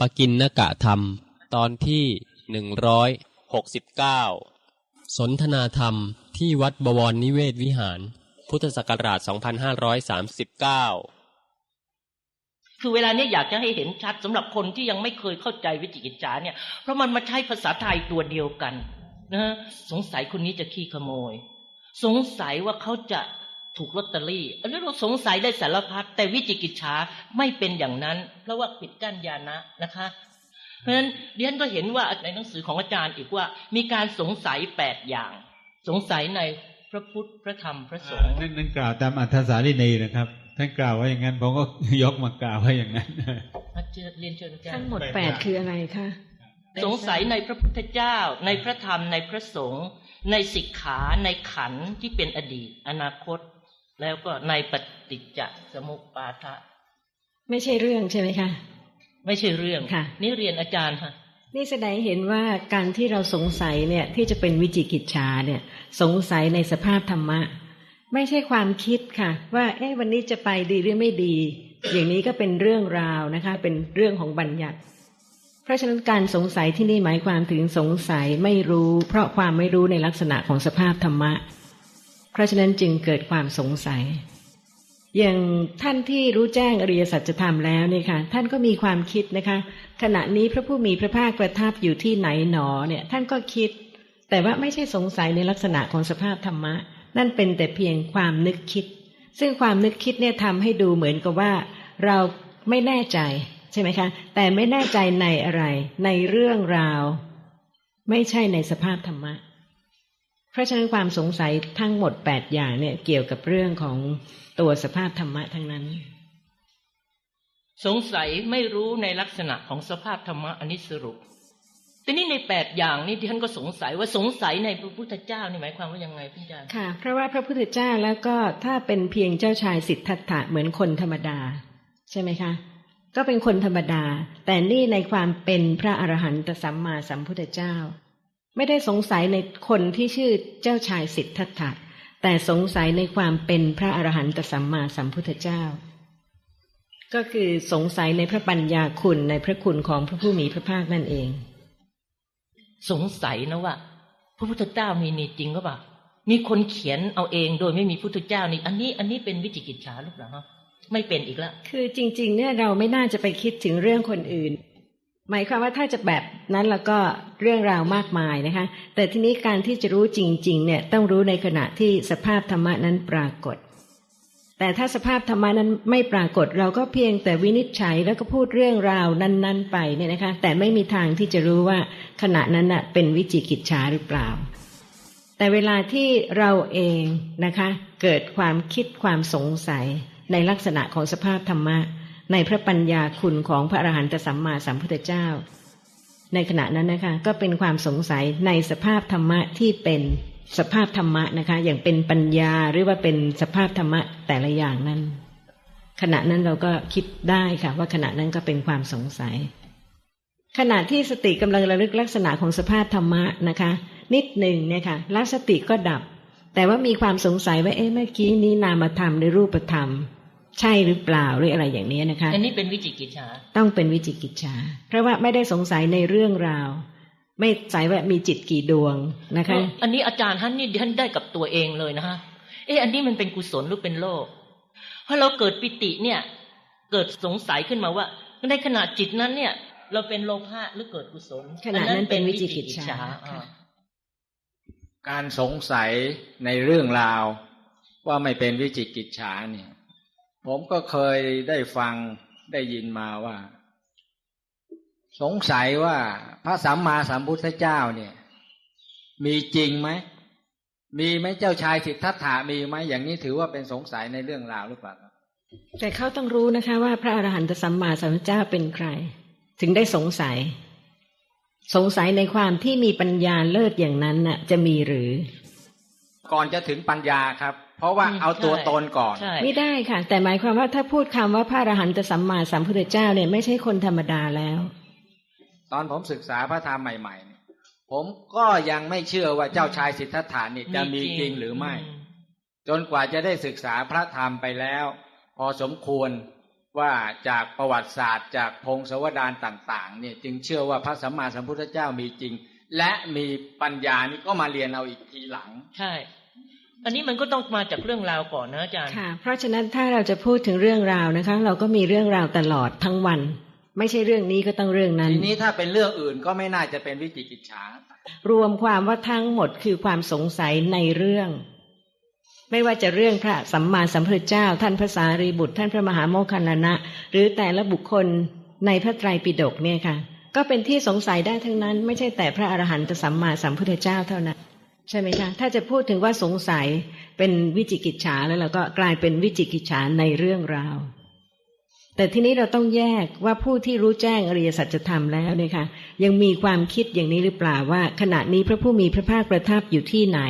ปกินนกะธรรม ตอนที่หนึ่งร้อยหกสิบเก้าสนทนาธรรมที่วัดบวรนิเวศวิหาร พุทธศักราช 2539 คือเวลาเนี้ยอยากจะให้เห็นชัดสำหรับคนที่ยังไม่เคยเข้าใจวิจิกิจฉาเนี่ย เพราะมันมาใช้ภาษาไทยตัวเดียวกันนะสงสัยคนนี้จะขี้ขโมย สงสัยว่าเขาจะ ถูกลอตเตอรี่อันนี้เราสงสัยได้สารพัดแต่วิจิกิจฉาไม่เป็นอย่างนั้น เพราะว่าปิดกั้นญาณะนะคะ เพราะฉะนั้นเรียนก็เห็นว่าในหนังสือของอาจารย์อีกว่า มีการสงสัยแปดอย่าง สงสัยในพระพุทธพระธรรมพระสงฆ์นั่นนั่นกล่าวตามอัธสาลีนีนะครับ ท่านกล่าวว่าอย่างนั้นผมก็ยกมากล่าวว่าอย่างนั้นอาจารย์เรียนเชิญอาจารทั้งย์หมดแปดแปดอย่างคืออะไรคะสงสัยในพระพุทธเจ้า ในพระธรรมในพระสงฆ์ในสิกขาในขันธ์ที่เป็นอดีต อนาคต แล้วก็ในปฏิจจสมุปบาทะไม่ใช่เรื่องใช่ไหมคะไม่ใช่เรื่องค่ะ นี่เรียนอาจารย์ค่ะนี่แสดงเห็นว่าการที่เราสงสัยเนี่ยที่จะเป็นวิจิกิจฉาเนี่ย สงสัยในสภาพธรรมะ ไม่ใช่ความคิดค่ะ ว่าเอ๊ะวันนี้จะไปดีหรือไม่ดี อย่างนี้ก็เป็นเรื่องราวนะคะ เป็นเรื่องของบัญญัติ เพราะฉะนั้นการสงสัยที่นี่หมายความถึงสงสัยไม่รู้ เพราะความไม่รู้ในลักษณะของสภาพธรรมะ เพราะฉะนั้นจึงเกิดความสงสัย อย่างท่านที่รู้แจ้งอริยสัจธรรมแล้วเนี่ยค่ะ ท่านก็มีความคิดนะคะ ขณะนี้พระผู้มีพระภาคประทับอยู่ที่ไหนหนอเนี่ย ท่านก็คิด แต่ว่าไม่ใช่สงสัยในลักษณะของสภาพธรรมะ นั่นเป็นแต่เพียงความนึกคิด ซึ่งความนึกคิดเนี่ยทำให้ดูเหมือนกับว่า เราไม่แน่ใจใช่ไหมคะ แต่ไม่แน่ใจในอะไร ในเรื่องราว ไม่ใช่ในสภาพธรรมะ เพราะฉะนั้นความสงสัยทั้งหมดแปดอย่างเนี่ยเกี่ยวกับเรื่องของตัวสภาพธรรมะทั้งนั้น สงสัยไม่รู้ในลักษณะของสภาพธรรมะอันนี้สรุปแต่นี่ในแปดอย่างนี่ที่ท่านก็สงสัยว่าสงสัยในพระพุทธเจ้านี่หมายความว่ายังไงพี่อาจารย์ค่ะ เพราะว่าพระพุทธเจ้าแล้วก็ถ้าเป็นเพียงเจ้าชายสิทธัตถะเหมือนคนธรรมดา ใช่ไหมคะ ก็เป็นคนธรรมดา แต่นี่ในความเป็นพระอรหันตสัมมาสัมพุทธเจ้า ไม่ได้สงสัยในคนที่ชื่อเจ้าชายสิทธัตถะแต่สงสัยในความเป็นพระอรหันตสัมมาสัมพุทธเจ้า ก็คือสงสัยในพระปัญญาคุณในพระคุณของพระผู้มีพระภาคนั่นเอง สงสัยนะว่า พระพุทธเจ้ามีนี่จริงก็ปล่ามีคนเขียนเอาเองโดยไม่มีพุทธเจ้านี่ อันนี้อันนี้เป็นวิจิกิจฉาหรือเปล่าฮะไม่เป็นอีกแล้วคือจริง ๆ เนี่ยเราไม่น่าจะไปคิดถึงเรื่องคนอื่น หมายความว่าถ้าจะแบบนั้นแล้วก็เรื่องราวมากมายนะคะ แต่ทีนี้การที่จะรู้จริง ๆ เนี่ยต้องรู้ในขณะที่สภาพธรรมะนั้นปรากฏ แต่ถ้าสภาพธรรมะนั้นไม่ปรากฏเราก็เพียงแต่วินิจฉัยแล้วก็พูดเรื่องราวนั้น ๆ ไปเนี่ยนะคะ แต่ไม่มีทางที่จะรู้ว่าขณะนั้นน่ะเป็นวิจิกิจฉาหรือเปล่า แต่เวลาที่เราเองนะคะ เกิดความคิดความสงสัยในลักษณะของสภาพธรรมะ ในพระปัญญาคุณของพระอรหันตสัมมาสัมพุทธเจ้า ในขณะนั้นนะคะ ก็เป็นความสงสัยในสภาพธรรมะที่เป็นสภาพธรรมะนะคะ อย่างเป็นปัญญาหรือว่าเป็นสภาพธรรมะแต่ละอย่างนั้น ขณะนั้นเราก็คิดได้ค่ะ ว่าขณะนั้นก็เป็นความสงสัย ขณะที่สติกำลังระลึกลักษณะของสภาพธรรมะนะคะ นิดหนึ่งเนี่ยค่ะล้วสติก็ดับ แต่ว่ามีความสงสัยว่าเอ๊ะเมื่อกี้นี้นามธรรมหรือรูปธรรม ใช่หรือเปล่าหรืออะไรอย่างนี้นะคะอันนี้เป็นวิจิกิจฉาต้องเป็นวิจิกิจฉาเพราะว่าไม่ได้สงสัยในเรื่องราว ไม่ใส่ว่ามีจิตกี่ดวงนะคะ อันนี้อาจารย์ท่านนี่ท่านได้กับตัวเองเลยนะฮะเอ๊ะอันนี้มันเป็นกุศลหรือเป็นโลกเพราะเราเกิดปิติเนี่ย เกิดสงสัยขึ้นมาว่า ในขณะจิตนั้นเนี่ย เราเป็นโลภะหรือเกิดกุศลขณะนั้นเป็นวิจิกิจฉาอ่าค่ะการสงสัยในเรื่องราว ว่าไม่เป็นวิจิกิจฉาเนี่ย ผมก็เคยได้ฟังได้ยินมาว่า สงสัยว่าพระสัมมาสัมพุทธเจ้าเนี่ย มีจริงไหม มีไหมเจ้าชายสิทธัตถะมีไหมอย่างนี้ถือว่าเป็นสงสัยในเรื่องราวหรือเปล่าครับแต่เขาต้องรู้นะคะ ว่าพระอรหันตสัมมาสัมพุทธเจ้าเป็นใคร ถึงได้สงสัย สงสัยในความที่มีปัญญาเลิศอย่างนั้นน่ะ จะมีหรือ ก่อนจะถึงปัญญาครับ เพราะว่าเอาตัวตนก่อนใช่ไม่ได้ค่ะ แต่หมายความว่าถ้าพูดคำว่าพระอรหันตสัมมาสัมพุทธเจ้าเนี่ยไม่ใช่คนธรรมดาแล้ว ตอนผมศึกษาพระธรรมใหม่ๆเนี่ยผมก็ยังไม่เชื่อว่าเจ้าชายสิทธัตถานี่จะมีจริงหรือไม่ จนกว่าจะได้ศึกษาพระธรรมไปแล้ว พอสมควรว่าจากประวัติศาสตร์ จากพงศาวดารต่างๆ เนี่ยจึงเชื่อว่าพระสัมมาสัมพุทธเจ้ามีจริง และมีปัญญานี่ก็มาเรียนเอาอีกทีหลัง ใช่ อันนี้มันก็ต้องมาจากเรื่องราวก่อนนะอาจารย์ค่ะ เพราะฉะนั้นถ้าเราจะพูดถึงเรื่องราวนะคะ เราก็มีเรื่องราวตลอดทั้งวัน ไม่ใช่เรื่องนี้ก็ต้องเรื่องนั้น ทีนี้ถ้าเป็นเรื่องอื่นก็ไม่น่าจะเป็นวิจิกิจฉารวมความว่าทั้งหมดคือความสงสัยในเรื่อง ไม่ว่าจะเรื่องพระสัมมาสัมพุทธเจ้า ท่านพระสารีบุตร ท่านพระมหาโมคคัลลานะ หรือแต่ละบุคคลในพระไตรปิฎกเนี่ยค่ะ ก็เป็นที่สงสัยได้ทั้งนั้น ไม่ใช่แต่พระอรหันตสัมมาสัมพุทธเจ้าเท่านั้น ใช่ไหมคะถ้าจะพูดถึงว่าสงสัยเป็นวิจิกิจฉาแล้วเราก็กลายเป็นวิจิกิจฉาในเรื่องราว แต่ทีนี้เราต้องแยกว่าผู้ที่รู้แจ้งอริยสัจธรรมแล้วเนี่ยค่ะยังมีความคิดอย่างนี้หรือเปล่าว่า ขณะนี้พระผู้มีพระภาคประทับอยู่ที่ไหน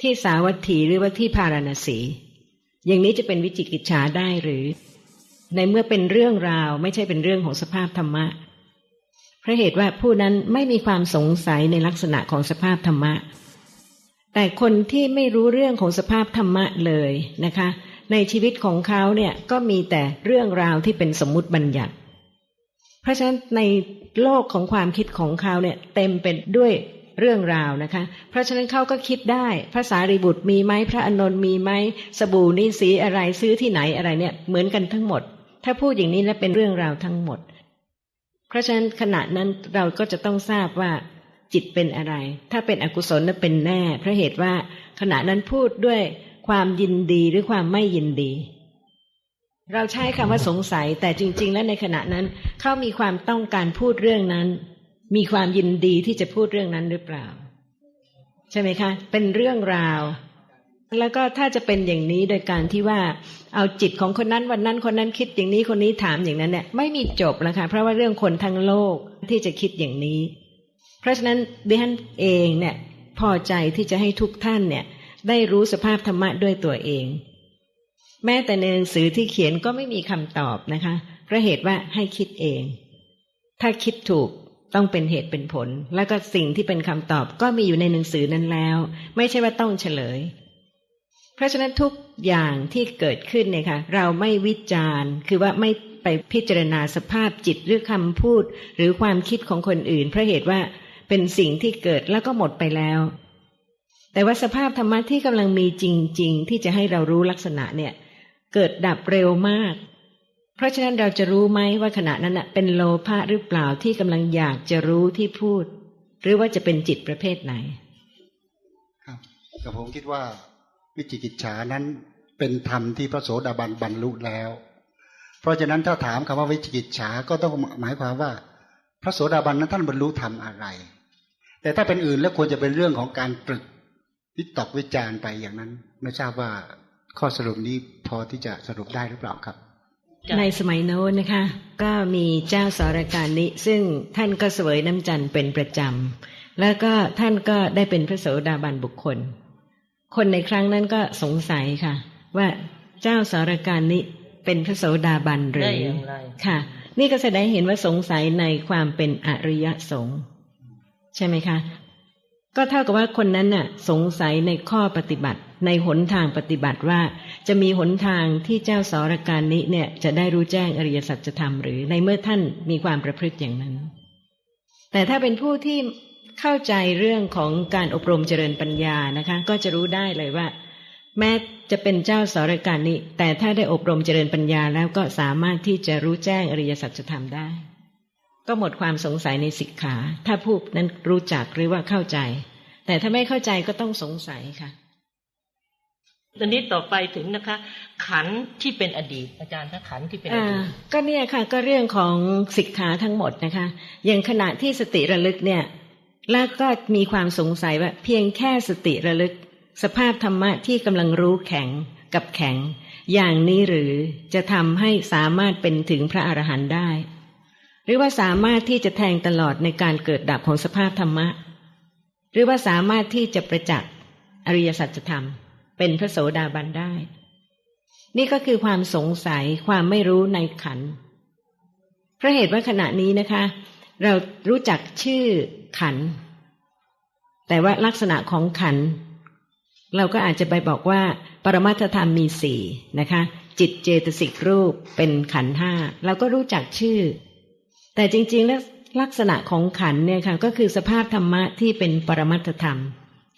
ที่สาวัตถีหรือว่าที่พาราณสี อย่างนี้จะเป็นวิจิกิจฉาได้หรือ ในเมื่อเป็นเรื่องราวไม่ใช่เป็นเรื่องของสภาพธรรมะ เพราะเหตุว่าผู้นั้นไม่มีความสงสัยในลักษณะของสภาพธรรมะ แต่คนที่ไม่รู้เรื่องของสภาพธรรมะเลยนะคะ ในชีวิตของเขาเนี่ยก็มีแต่เรื่องราวที่เป็นสมมุติบัญญัติ เพราะฉะนั้นในโลกของความคิดของเขาเนี่ยเต็มเป็นด้วยเรื่องราวนะคะ เพราะฉะนั้นเขาก็คิดได้พระสารีบุตรมีไหมพระอานนท์มีไหมสบู่นี่สีอะไรซื้อที่ไหนอะไรเนี่ยเหมือนกันทั้งหมด ถ้าพูดอย่างนี้แล้วเป็นเรื่องราวทั้งหมด เพราะฉะนั้นขณะนั้นเราก็จะต้องทราบว่าจิตเป็นอะไร ถ้าเป็นอกุศลนั้นเป็นแน่ เพราะเหตุว่าขณะนั้นพูดด้วยความยินดีหรือความไม่ยินดี เราใช้คำว่าสงสัย แต่จริง ๆ แล้วในขณะนั้นเขามีความต้องการพูดเรื่องนั้น มีความยินดีที่จะพูดเรื่องนั้นหรือเปล่า ใช่ไหมคะ เป็นเรื่องราว แล้วก็ถ้าจะเป็นอย่างนี้โดยการที่ว่าเอาจิตของคนนั้นวันนั้นคนนั้นคิดอย่างนี้คนนี้ถามอย่างนั้นเนี่ยไม่มีจบแล้วค่ะเพราะว่าเรื่องคนทั้งโลกที่จะคิดอย่างนี้ เพราะฉะนั้นดิฉันเองเนี่ยพอใจที่จะให้ทุกท่านเนี่ยได้รู้สภาพธรรมะด้วยตัวเอง แม้แต่ในหนังสือที่เขียนก็ไม่มีคำตอบนะคะเพราะเหตุว่าให้คิดเอง ถ้าคิดถูกต้องเป็นเหตุเป็นผล แล้วก็สิ่งที่เป็นคำตอบก็มีอยู่ในหนังสือนั้นแล้ว ไม่ใช่ว่าต้องเฉลย เพราะฉะนั้นทุกอย่างที่เกิดขึ้นเนี่ยค่ะเราไม่วิจารณ์คือว่าไม่ไปพิจารณาสภาพจิตหรือคำพูด หรือความคิดของคนอื่น เพราะเหตุว่าเป็นสิ่งที่เกิดแล้วก็หมดไปแล้ว แต่ว่าสภาพธรรมะที่กำลังมีจริง ๆ ที่จะให้เรารู้ลักษณะเนี่ย เกิดดับเร็วมาก เพราะฉะนั้นเราจะรู้ไหมว่าขณะนั้นนะเป็นโลภะหรือเปล่าที่กำลังอยากจะรู้ที่พูด หรือว่าจะเป็นจิตประเภทไหน ครับแต่ผมคิดว่า วิจิกิจฉานั้นเป็นธรรมที่พระโสดาบันบรรลุแล้ว เพราะฉะนั้นถ้าถามคำว่าวิจิกิจฉาก็ต้องหมายความว่า พระโสดาบันนั้นท่านบรรลุธรรมอะไร แต่ถ้าเป็นอื่นแล้วควรจะเป็นเรื่องของการตรึกวิตกวิจารไปอย่างนั้น ไม่ทราบว่าข้อสรุปนี้พอที่จะสรุปได้หรือเปล่าครับ ในสมัยโน้นนะคะ ก็มีเจ้าสารการนิซึ่งท่านก็เสวยน้ำจันทร์เป็นประจำแล้วก็ท่านก็ได้เป็นพระโสดาบันบุคคล คนในครั้งนั้นก็สงสัยค่ะ ว่าเจ้าสารการนิเป็นพระโสดาบันหรืได้ออย่างไรค่ะ นี่ก็แสดงให้เห็นว่าสงสัยในความเป็นอริยสงฆ์ใช่ไหมคะ ก็เท่ากับว่าคนนั้นน่ะ สงสัยในข้อปฏิบัติ ในหนทางปฏิบัติว่าจะมีหนทางที่เจ้าสรการนี้เนี่ย จะได้รู้แจ้งอริยสัจธรรมหรือในเมื่อท่านมีความประพฤติอย่างนั้น แต่ถ้าเป็นผู้ที่ เข้าใจเรื่องของการอบรมเจริญปัญญานะคะ ก็จะรู้ได้เลยว่า แม้จะเป็นเจ้าสรการนี้ แต่ถ้าได้อบรมเจริญปัญญาแล้วก็สามารถที่จะรู้แจ้งอริยสัจธรรมได้ ก็หมดความสงสัยในสิกขา ถ้าผู้นั้นรู้จักหรือว่าเข้าใจ แต่ถ้าไม่เข้าใจก็ต้องสงสัยค่ะตอนนี้ต่อไปถึงนะคะ ขันธ์ที่เป็นอดีต อาจารย์ถ้าขันธ์ที่เป็นออ่าดีตก็เนี่ยค่ะ ก็เรื่องของสิกขาทั้งหมดนะคะ อย่างขณะที่สติระลึกเนี่ย แล้วก็มีความสงสัยว่าเพียงแค่สติระลึก สภาพธรรมะที่กำลังรู้แข็งกับแข็ง อย่างนี้หรือจะทำให้สามารถเป็นถึงพระอรหันต์ได้ หรือว่าสามารถที่จะแทงตลอดในการเกิดดับของสภาพธรรมะ หรือว่าสามารถที่จะประจักษ์อริยสัจธรรม เป็นพระโสดาบันได้ นี่ก็คือความสงสัยความไม่รู้ในขันเพราะเหตุว่าขณะนี้นะคะ เรารู้จักชื่อ ขัน แต่ว่าลักษณะของขัน เราก็อาจจะไปบอกว่า ปรมัตถธรรมมีสี่นะคะ จิตเจตสิกรูปเป็นขันห้าเราก็รู้จักชื่อ แต่จริง ๆ แล้วลักษณะของขันเนี่ยค่ะก็คือสภาพธรรมะที่เป็นปรมัตถธรรม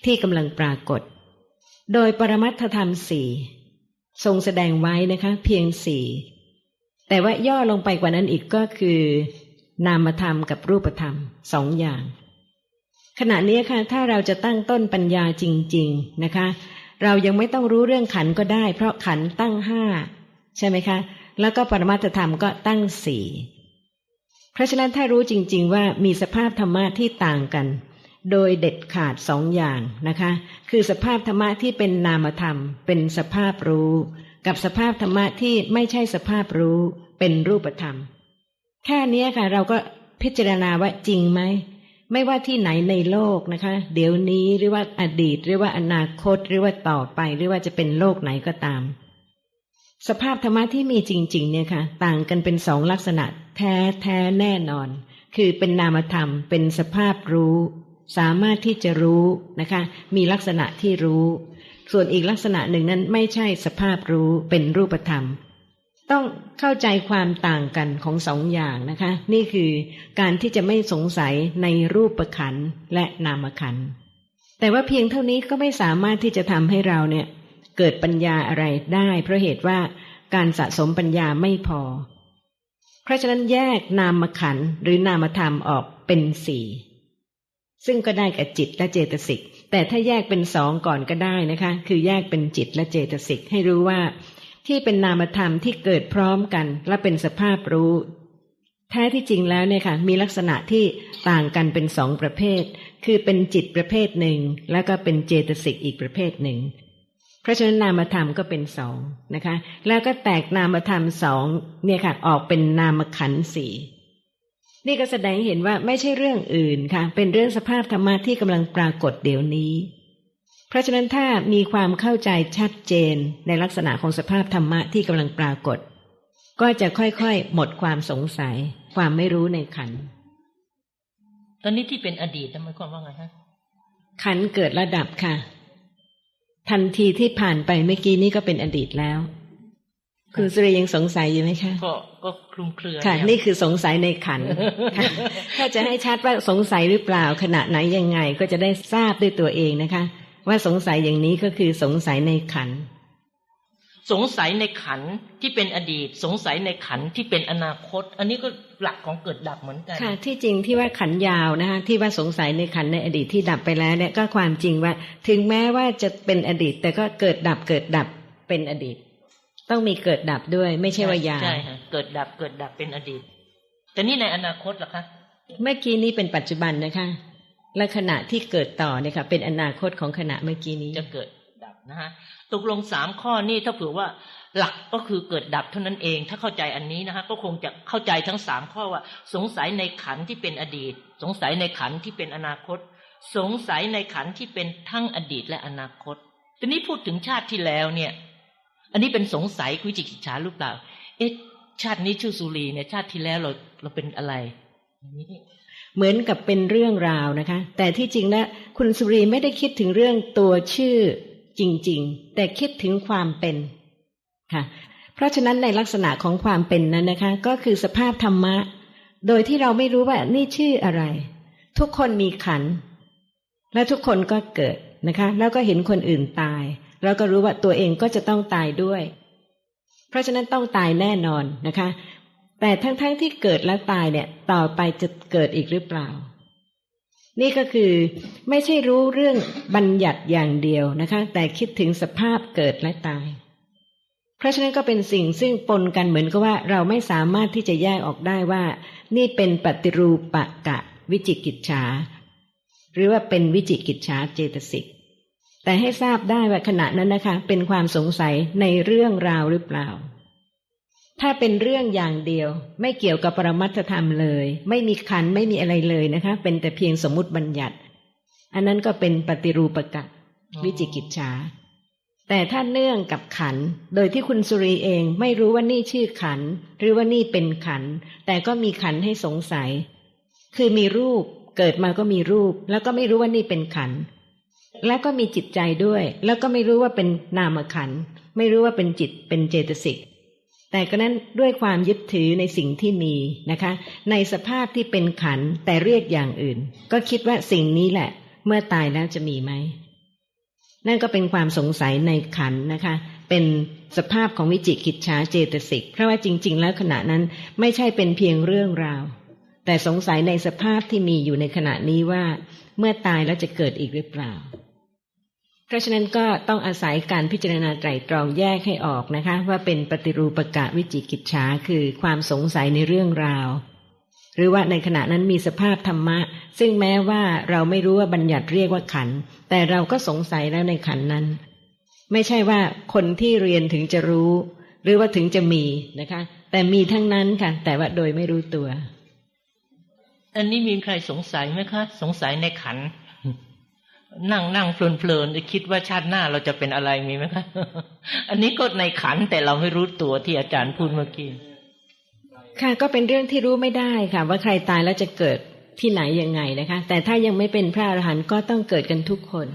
ที่กำลังปรากฏ โดยปรมัตถธรรมสี่ทรงแสดงไว้นะคะเพียงสี่แต่ว่าย่อลงไปกว่านั้นอีกก็คือ นามธรรมกับรูปธรรมสองอย่าง ขณะนี้ค่ะ ถ้าเราจะตั้งต้นปัญญาจริง ๆนะคะ เรายังไม่ต้องรู้เรื่องขันก็ได้ เพราะขันตั้งห้าใช่ไหมคะ แล้วก็ปรมัตถธรรมก็ตั้งสี่เพราะฉะนั้นถ้ารู้จริง ๆ ว่ามีสภาพธรรมะที่ต่างกัน โดยเด็ดขาดสองอย่างนะคะ คือสภาพธรรมะที่เป็นนามธรรม เป็นสภาพรู้ กับสภาพธรรมะที่ไม่ใช่สภาพรู้ เป็นรูปธรรม แค่นี้ค่ะ เราก็พิจารณาว่าจริงไหม ไม่ว่าที่ไหนในโลกนะคะ เดี๋ยวนี้หรือว่าอดีตหรือว่าอนาคตหรือว่าต่อไปหรือว่าจะเป็นโลกไหนก็ตาม สภาพธรรมะที่มีจริง ๆ เนี่ยค่ะ ต่างกันเป็นสองลักษณะ แท้แท้แน่นอน คือเป็นนามธรรม เป็นสภาพรู้ สามารถที่จะรู้นะคะ มีลักษณะที่รู้ ส่วนอีกลักษณะหนึ่งนั้นไม่ใช่สภาพรู้เป็นรูปธรรม ต้องเข้าใจความต่างกันของสองอย่างนะคะ นี่คือการที่จะไม่สงสัยในรูปขันและนามขันแต่ว่าเพียงเท่านี้ก็ไม่สามารถที่จะทำให้เราเนี่ย เกิดปัญญาอะไรได้ เพราะเหตุว่าการสะสมปัญญาไม่พอ เพราะฉะนั้นแยกนามขันหรือนามธรรมออกเป็นสี่ซึ่งก็ได้กับจิตและเจตสิกแต่ถ้าแยกเป็นสองก่อนก็ได้นะคะ คือแยกเป็นจิตและเจตสิกให้รู้ว่า ที่เป็นนามธรรมที่เกิดพร้อมกัน และเป็นสภาพรู้ แท้ที่จริงแล้วเนี่ยค่ะมีลักษณะที่ต่างกันเป็นสองประเภท คือเป็นจิตประเภทหนึ่ง แล้วก็เป็นเจตสิกอีกประเภทหนึ่ง เพราะฉะนั้นนามธรรมก็เป็นสองนะคะ แล้วก็แตกนามธรรมสองเนี่ยค่ะออกเป็นนามขันสี่นี่ก็แสดงเห็นว่าไม่ใช่เรื่องอื่นค่ะ เป็นเรื่องสภาพธรรมะที่กำลังปรากฏเดี๋ยวนี้ เพราะฉะนั้นถ้ามีความเข้าใจชัดเจนในลักษณะของสภาพธรรมะที่กำลังปรากฏ ก็จะค่อยๆ หมดความสงสัย ความไม่รู้ในขันธ์ตอนนี้ที่เป็นอดีตนะหมายความว่าไงฮะขันธ์เกิดระดับค่ะ ทันทีที่ผ่านไปเมื่อกี้นี้ก็เป็นอดีตแล้วคุณสุริยังสงสัยอยู่ไหมคะก็ก็คลุมเครือค่ะเยนี่คือสงสัยในขันธ์ค่ะถ้าจะให้ชัดว่าสงสัยหรือเปล่าขณะไหนยังไงก็จะได้ทราบด้วยตัวเองนะคะ ว่าสงสัยอย่างนี้ก็คือสงสัยในขันธ์สงสัยในขันธ์ที่เป็นอดีต สงสัยในขันธ์ที่เป็นอนาคต อันนี้ก็หลักของเกิดดับเหมือนกันค่ะที่จริงที่ว่าขันธ์ยาวนะคะที่ว่าสงสัยในขันธ์ในอดีตที่ดับไปแล้วเนี่ยก็ความจริงว่า ถึงแม้ว่าจะเป็นอดีต แต่ก็เกิดดับเกิดดับเป็นอดีต ต้องมีเกิดดับด้วย ไม่ใช่ว่ายาวใช่ค่ะเกิดดับเกิดดับเป็นอดีตแต่นี่ในอนาคตเหรอคะเมื่อกี้นี้เป็นปัจจุบันนะคะ และขณะที่เกิดต่อเนี่ยค่ะเป็นอนาคตของขณะเมื่อกี้นี้จะเกิดดับนะฮะตกลงสามข้อนี่ถ้าเผื่อว่าหลักก็คือเกิดดับเท่านั้นเอง ถ้าเข้าใจอันนี้นะฮะก็คงจะเข้าใจทั้งสามข้อว่า สงสัยในขันที่เป็นอดีต สงสัยในขันที่เป็นอนาคต สงสัยในขันที่เป็นทั้งอดีตและอนาคตทีนี้พูดถึงชาติที่แล้วเนี่ย อันนี้เป็นสงสัยวิจิกิจฉาหรือเปล่า เอ๊ะชาตินี้ชื่อสุรีเนี่ยชาติที่แล้วเราเราเป็นอะไรอย่างนี้ เหมือนกับเป็นเรื่องราวนะคะ แต่ที่จริงแล้วคุณสุรีไม่ได้คิดถึงเรื่องตัวชื่อจริง ๆ แต่คิดถึงความเป็นค่ะ เพราะฉะนั้นในลักษณะของความเป็นนั้นนะคะ ก็คือสภาพธรรมะ โดยที่เราไม่รู้ว่านี่ชื่ออะไร ทุกคนมีขัน และทุกคนก็เกิดนะคะ แล้วก็เห็นคนอื่นตาย แล้วก็รู้ว่าตัวเองก็จะต้องตายด้วย เพราะฉะนั้นต้องตายแน่นอนนะคะ แต่ทั้งๆทที่เกิดแล้วตายเนี่ย ต่อไปจะเกิดอีกหรือเปล่า นี่ก็คือไม่ใช่รู้เรื่องบัญญัติอย่างเดียวนะคะ แต่คิดถึงสภาพเกิดและตาย เพราะฉะนั้นก็เป็นสิ่งซึ่งปนกันเหมือนกับว่าเราไม่สามารถที่จะแยกออกได้ว่า นี่เป็นปฏิรูปะกะวิจิกิจฉาหรือว่าเป็นวิจิกิจฉาเจตสิกแต่ให้ทราบได้ว่าขณะนั้นนะคะ เป็นความสงสัยในเรื่องราวหรือเปล่า ถ้าเป็นเรื่องอย่างเดียว ไม่เกี่ยวกับปรมัตถธรรมเลย ไม่มีขันธ์ไม่มีอะไรเลยนะคะ เป็นแต่เพียงสมมุติบัญญัติ อันนั้นก็เป็นปฏิรูปกะวิจิกิจฉาแต่ถ้าเนื่องกับขันธ์โดยที่คุณสุรีเองไม่รู้ว่านี่ชื่อขันธ์หรือว่านี่เป็นขันธ์แต่ก็มีขันธ์ให้สงสัย คือมีรูปเกิดมาก็มีรูป แล้วก็ไม่รู้ว่านี่เป็นขันธ์แล้วก็มีจิตใจด้วย แล้วก็ไม่รู้ว่าเป็นนามขันธ์ไม่รู้ว่าเป็นจิตเป็นเจตสิก แต่ก็นั้นด้วยความยึดถือในสิ่งที่มีนะคะ ในสภาพที่เป็นขันแต่เรียกอย่างอื่น ก็คิดว่าสิ่งนี้แหละ เมื่อตายแล้วจะมีไหมนั่นก็เป็นความสงสัยในขันนะคะ เป็นสภาพของวิจิกิจฉาเจตสิก เพราะว่าจริง ๆ แล้วขณะนั้นไม่ใช่เป็นเพียงเรื่องราว แต่สงสัยในสภาพที่มีอยู่ในขณะนี้ว่า เมื่อตายแล้วจะเกิดอีกหรือเปล่า เพราะฉะนั้นก็ต้องอาศัยการพิจารณาไตรตรองแยกให้ออกนะคะ ว่าเป็นปฏิรูปกะวิจิกิจฉาคือความสงสัยในเรื่องราว หรือว่าในขณะนั้นมีสภาพธรรมะ ซึ่งแม้ว่าเราไม่รู้ว่าบัญญัติเรียกว่าขัน แต่เราก็สงสัยแล้วในขันนั้น ไม่ใช่ว่าคนที่เรียนถึงจะรู้ หรือว่าถึงจะมีนะคะ แต่มีทั้งนั้นค่ะแต่ว่าโดยไม่รู้ตัวอันนี้มีใครสงสัยไหมคะ สงสัยในขัน นั่งนั่งเพลินเพลินคิดว่าชาติหน้าเราจะเป็นอะไรมีไหมคะอันนี้ก็ในขันแต่เราไม่รู้ตัวที่อาจารย์พูดเมื่อกี้ค่ะก็เป็นเรื่องที่รู้ไม่ได้ค่ะ ว่าใครตายแล้วจะเกิดที่ไหนยังไงนะคะ แต่ถ้ายังไม่เป็นพระอรหันต์ก็ต้องเกิดกันทุกคน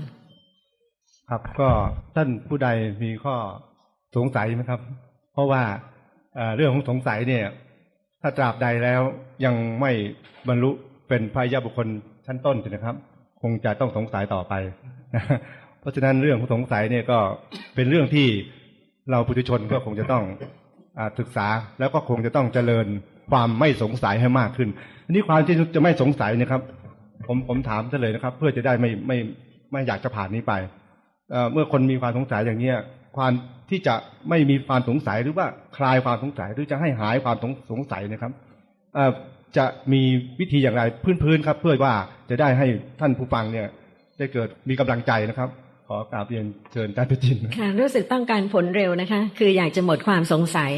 ครับก็ท่านผู้ใดมีข้อสงสัยไหมครับ เพราะว่าเอ่อเรื่องของสงสัยเนี่ย ถ้าตราบใดแล้วยังไม่บรรลุเป็นพระอริยบุคคลชั้นต้นนะครับค งจะต้องสงสัยต่อไป เพราะฉะนั้นเรื่องของสงสัยเนี่ยก็เป็นเรื่องที่เราปุถุชนก็คงจะต้องอาศึกษาแล้วก็คงจะต้องเจริญความไม่สงสัยให้มากขึ้นอันนี้ความที่จะไม่สงสัยนะครับ ผมผมถามซะเลยนะครับ เพื่อจะได้ไม่ไม่ไม่อยากจะผ่านนี้ไปเมื่อคนมีความสงสัยอย่างเนี้ยความที่จะไม่มีความสงสัยหรือว่าคลายความสงสัยหรือจะให้หายความสงสัยนะครับ จะมีวิธีอย่างไรพื้นๆครับ เพื่อว่าจะได้ให้ท่านผู้ฟังเนี่ย ได้เกิดมีกำลังใจนะครับ ขอกราบเรียนเชิญท่านพิจินค่ะ รู้สึกต้องการผลเร็วนะคะ คืออยากจะหมดความสงสัย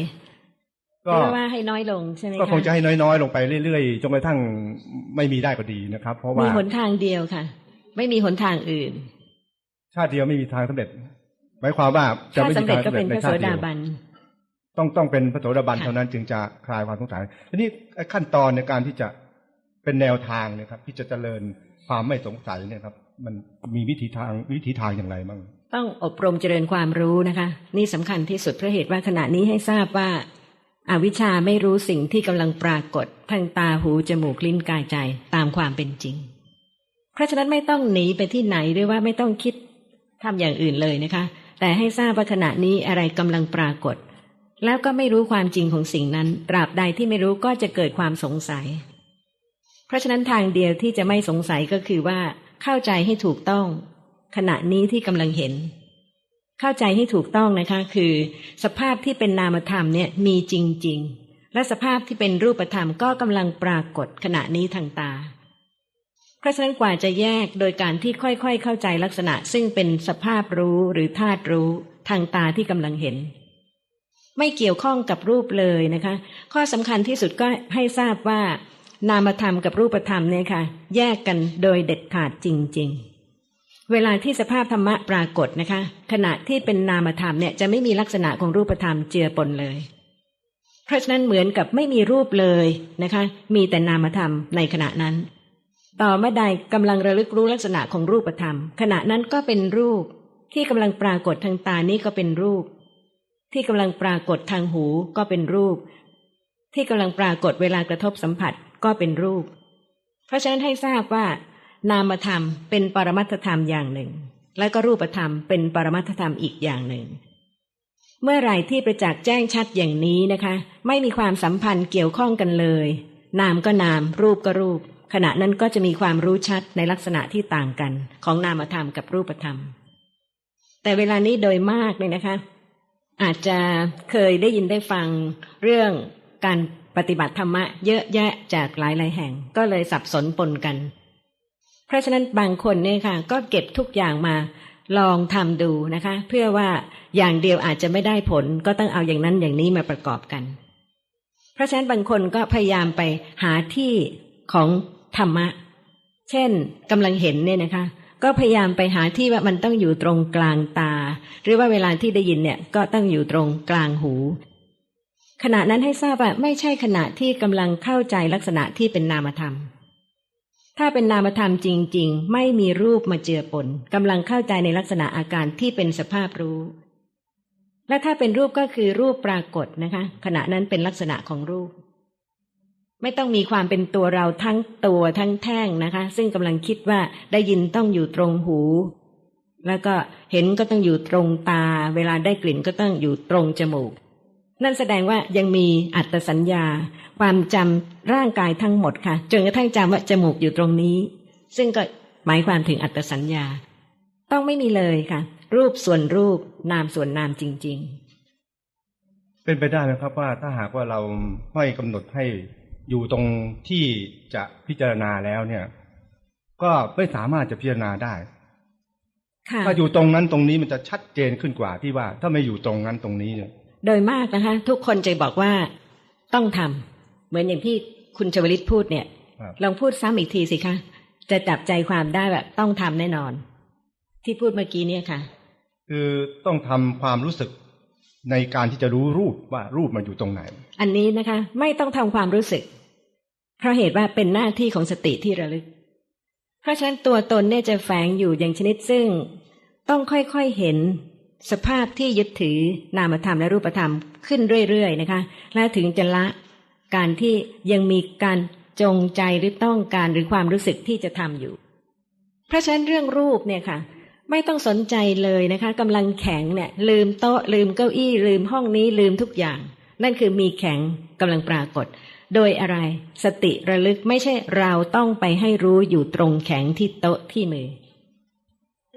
ก็หรือว่าให้น้อยลงใช่ไหมก็คะคงจะให้น้อยๆ ลงไปเรื่อยๆจนกระทั่งไม่มีได้ก็ดีนะครับ เพราะว่ามีหนทางเดียวค่ะ ไม่มีหนทางอื่น ชาติเดียวไม่มีทางสำเร็จหมายความว่าจะถ้าไม่สำมีเร็จทางก็สำเป็เร็นจพในระโสชาติเดีดายวบัน ต้องต้องเป็นพระโสดาบันค่ะเท่านั้นจึงจะคลายความสงสัยทีนี้ขั้นตอนในการที่จะเป็นแนวทางเนะครับ ที่จะเจริญความไม่สงสัยเนี่ยครับ มันมีวิธีทางวิธีทางอย่างไรบ้างต้องอบรมเจริญความรู้นะคะ นี่สำคัญที่สุดเพราะเหตุว่าขณะนี้ให้ทราบว่าอาวิชชาไม่รู้สิ่งที่กำลังปรากฏทางตาหูจมูกลิ้นกายใจตามความเป็นจริง เพราะฉะนั้นไม่ต้องหนีไปที่ไหนหรือว่าไม่ต้องคิดทำอย่างอื่นเลยนะคะ แต่ให้ทราบว่าขณะนี้อะไรกำลังปรากฏ แล้วก็ไม่รู้ความจริงของสิ่งนั้นตราบใดที่ไม่รู้ก็จะเกิดความสงสัย เพราะฉะนั้นทางเดียวที่จะไม่สงสัยก็คือว่า เข้าใจให้ถูกต้อง ขณะนี้ที่กำลังเห็น เข้าใจให้ถูกต้องนะคะ คือ สภาพที่เป็นนามธรรมเนี่ยมีจริง ๆ และสภาพที่เป็นรูปธรรมก็กำลังปรากฏขณะนี้ทางตาเพราะฉะนั้นกว่าจะแยกโดยการที่ค่อยๆ เข้าใจลักษณะ ซึ่งเป็นสภาพรู้หรือธาตุรู้ทางตาที่กำลังเห็น ไม่เกี่ยวข้องกับรูปเลยนะคะ ข้อสำคัญที่สุดก็ให้ทราบว่า นามธรรมกับรูปธรรมเนี่ยค่ะ แยกกันโดยเด็ดขาดจริง ๆ เวลาที่สภาพธรรมะปรากฏนะคะ ขณะที่เป็นนามธรรมเนี่ยจะไม่มีลักษณะของรูปธรรมเจือปนเลยเพราะฉะนั้นเหมือนกับไม่มีรูปเลยนะคะ มีแต่นามธรรมในขณะนั้น ต่อเมื่อใดกำลังระลึกรู้ลักษณะของรูปธรรม ขณะนั้นก็เป็นรูปที่กำลังปรากฏทางตานี้ก็เป็นรูป ที่กำลังปรากฏทางหูก็เป็นรูป ที่กำลังปรากฏเวลากระทบสัมผัสก็เป็นรูป เพราะฉะนั้นให้ทราบว่า นามธรรมเป็นปรมัตถธรรมอย่างหนึ่ง และก็รูปธรรมเป็นปรมัตถธรรมอีกอย่างหนึ่ง เมื่อไหร่ที่ประจักษ์แจ้งชัดอย่างนี้นะคะ ไม่มีความสัมพันธ์เกี่ยวข้องกันเลย นามก็นาม รูปก็รูป ขณะนั้นก็จะมีความรู้ชัดในลักษณะที่ต่างกัน ของนามธรรมกับรูปธรรม แต่เวลานี้โดยมากเลยนะคะ อาจจะเคยได้ยินได้ฟังเรื่องการปฏิบัติธรรมะเยอะแยะจากหลายๆแห่ง ก็เลยสับสนปนกัน เพราะฉะนั้นบางคนเนี่ยค่ะ ก็เก็บทุกอย่างมาลองทำดูนะคะ เพื่อว่าอย่างเดียวอาจจะไม่ได้ผล ก็ต้องเอาอย่างนั้นอย่างนี้มาประกอบกัน เพราะฉะนั้นบางคนก็พยายามไปหาที่ของธรรมะ เช่นกำลังเห็นเนี่ยนะคะ ก็พยายามไปหาที่ว่ามันต้องอยู่ตรงกลางตา หรือว่าเวลาที่ได้ยินเนี่ยก็ต้องอยู่ตรงกลางหู ขณะนั้นให้ทราบว่าไม่ใช่ขณะที่กำลังเข้าใจลักษณะที่เป็นนามธรรม ถ้าเป็นนามธรรมจริง ๆ ไม่มีรูปมาเจือปนกำลังเข้าใจในลักษณะอาการที่เป็นสภาพรู้ และถ้าเป็นรูปก็คือรูปปรากฏนะคะ ขณะนั้นเป็นลักษณะของรูป ไม่ต้องมีความเป็นตัวเราทั้งตัวทั้งแท่งนะคะ ซึ่งกำลังคิดว่าได้ยินต้องอยู่ตรงหู แล้วก็เห็นก็ต้องอยู่ตรงตา เวลาได้กลิ่นก็ต้องอยู่ตรงจมูก นั่นแสดงว่ายังมีอัตสัญญา ความจำร่างกายทั้งหมดค่ะ จนกระทั่งจำว่าจมูกอยู่ตรงนี้ ซึ่งก็หมายความถึงอัตสัญญา ต้องไม่มีเลยค่ะ รูปส่วนรูปนามส่วนนามจริง ๆ เป็นไปได้ไหมครับว่าถ้าหากว่าเราไม่กำหนดให้ อยู่ตรงที่จะพิจารณาแล้วเนี่ย ก็ไม่สามารถจะพิจารณาได้ๆค่ะถ้าอยู่ตรงนั้นตรงนี้มันจะชัดเจนขึ้นกว่าที่ว่า ถ้าไม่อยู่ตรงนั้นตรงนี้เนี่ยโดยมากนะคะ ทุกคนจะบอกว่าต้องทำเหมือนอย่างที่คุณชวลิตพูดเนี่ยครับลองพูดซ้ำอีกทีสิคะจะจับใจความได้แบบต้องทำแน่นอน ที่พูดเมื่อกี้เนี่ยค่ะ คือต้องทำความรู้สึกในการที่จะรู้รูปว่ารูปมันอยู่ตรงไหน อันนี้นะคะ ไม่ต้องทำความรู้สึก เพราะเหตุว่าเป็นหน้าที่ของสติที่ระลึก เพราะฉะนั้นตัวตนเนี่ยจะแฝงอยู่อย่างชนิดซึ่ง ต้องค่อยๆเห็น สภาพที่ยึดถือนามธรรมและรูปธรรมขึ้นเรื่อยๆนะคะ แล้วถึงจะละการที่ยังมีการจงใจหรือต้องการหรือความรู้สึกที่จะทำอยู่ เพราะฉะนั้นเรื่องรูปเนี่ยค่ะไม่ต้องสนใจเลยนะคะกำลังแข็งเนี่ยลืมโต๊ะลืมเก้าอี้ ลืมห้องนี้ลืมทุกอย่าง นั่นคือมีแข็งกำลังปรากฏ โดยอะไร สติระลึกไม่ใช่เราต้องไปให้รู้อยู่ตรงแข็งที่โต๊ะที่มือ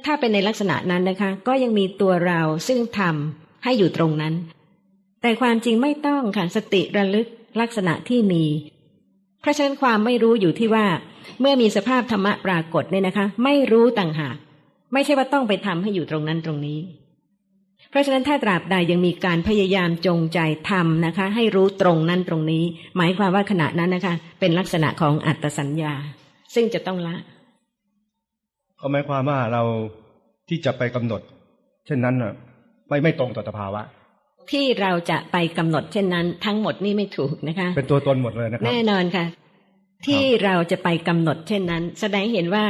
ถ้าเป็นในลักษณะนั้นนะคะ ก็ยังมีตัวเราซึ่งทำให้อยู่ตรงนั้น แต่ความจริงไม่ต้องค่ะสติระลึกลักษณะที่มี เพราะฉะนั้นความไม่รู้อยู่ที่ว่า เมื่อมีสภาพธรรมะปรากฏเนี่ยนะคะ ไม่รู้ต่างหาก ไม่ใช่ว่าต้องไปทำให้อยู่ตรงนั้นตรงนี้ เพราะฉะนั้นถ้าตราบใดยังมีการพยายามจงใจทำนะคะ ให้รู้ตรงนั้นตรงนี้ หมายความว่าขณะนั้นนะคะ เป็นลักษณะของอัตสัญญา ซึ่งจะต้องละก็หมายความว่าเราที่จะไปกำหนด เช่นนั้นน่ะไม่ไม่ตรงต่อสภาวะ ที่เราจะไปกำหนดเช่นนั้น ทั้งหมดนี่ไม่ถูกนะคะ เป็นตัวตนหมดเลยนะครับแน่นอนค่ะ ที่เราจะไปกำหนดเช่นนั้น แสดงให้เห็นว่า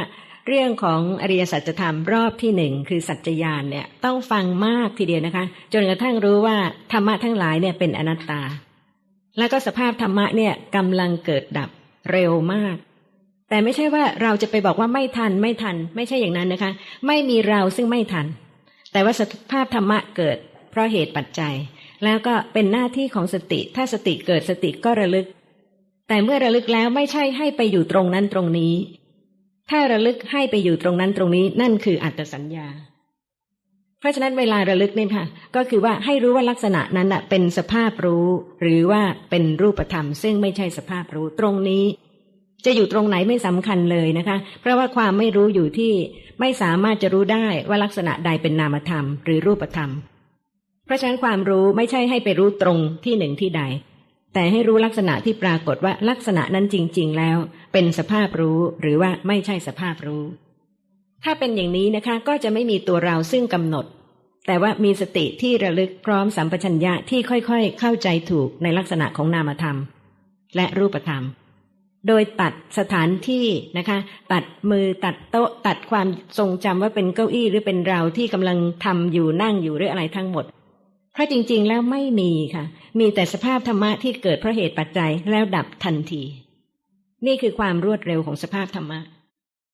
เรื่องของอริยสัจธรรมรอบที่หนึ่งคือสัจจญาณเนี่ยต้องฟังมากทีเดียวนะคะ จนกระทั่งรู้ว่าธรรมะทั้งหลายเนี่ยเป็นอนัตตา แล้วก็สภาพธรรมะเนี่ยกำลังเกิดดับเร็วมาก แต่ไม่ใช่ว่าเราจะไปบอกว่าไม่ทันไม่ทัน ไม่ใช่อย่างนั้นนะคะ ไม่มีเราซึ่งไม่ทัน แต่ว่าสภาพธรรมะเกิด เพราะเหตุปัจจัย แล้วก็เป็นหน้าที่ของสติ ถ้าสติเกิดสติก็ระลึก แต่เมื่อระลึกแล้วไม่ใช่ให้ไปอยู่ตรงนั้นตรงนี้ ถ้าระลึกให้ไปอยู่ตรงนั้นตรงนี้นั่นคืออัตสัญญา เพราะฉะนั้นเวลาระลึกนี่ค่ะ ก็คือว่าให้รู้ว่าลักษณะนั้นน่ะเป็นสภาพรู้ หรือว่าเป็นรูปธรรม ซึ่งไม่ใช่สภาพรู้ตรงนี้จะอยู่ตรงไหนไม่สำคัญเลยนะคะ เพราะว่าความไม่รู้อยู่ที่ไม่สามารถจะรู้ได้ว่าลักษณะใดเป็นนามธรรม หรือรูปธรรม เพราะฉะนั้นความรู้ไม่ใช่ให้ไปรู้ตรงที่หนึ่งที่ใด แต่ให้รู้ลักษณะที่ปรากฏว่าลักษณะนั้นจริง ๆ แล้ว เป็นสภาพรู้หรือว่าไม่ใช่สภาพรู้ ถ้าเป็นอย่างนี้นะคะก็จะไม่มีตัวเราซึ่งกำหนด แต่ว่ามีสติที่ระลึกพร้อมสัมปชัญญะที่ค่อยๆ เข้าใจถูกในลักษณะของนามธรรม และรูปธรรม โดยตัดสถานที่นะคะ ตัดมือตัดโต๊ะ ตัดความทรงจำว่าเป็นเก้าอี้หรือเป็นเราที่กำลังทำอยู่นั่งอยู่หรืออะไรทั้งหมด เพราะจริง ๆ แล้วไม่มีค่ะ มีแต่สภาพธรรมะที่เกิดเพราะเหตุปัจจัยแล้วดับทันที นี่คือความรวดเร็วของสภาพธรรมะ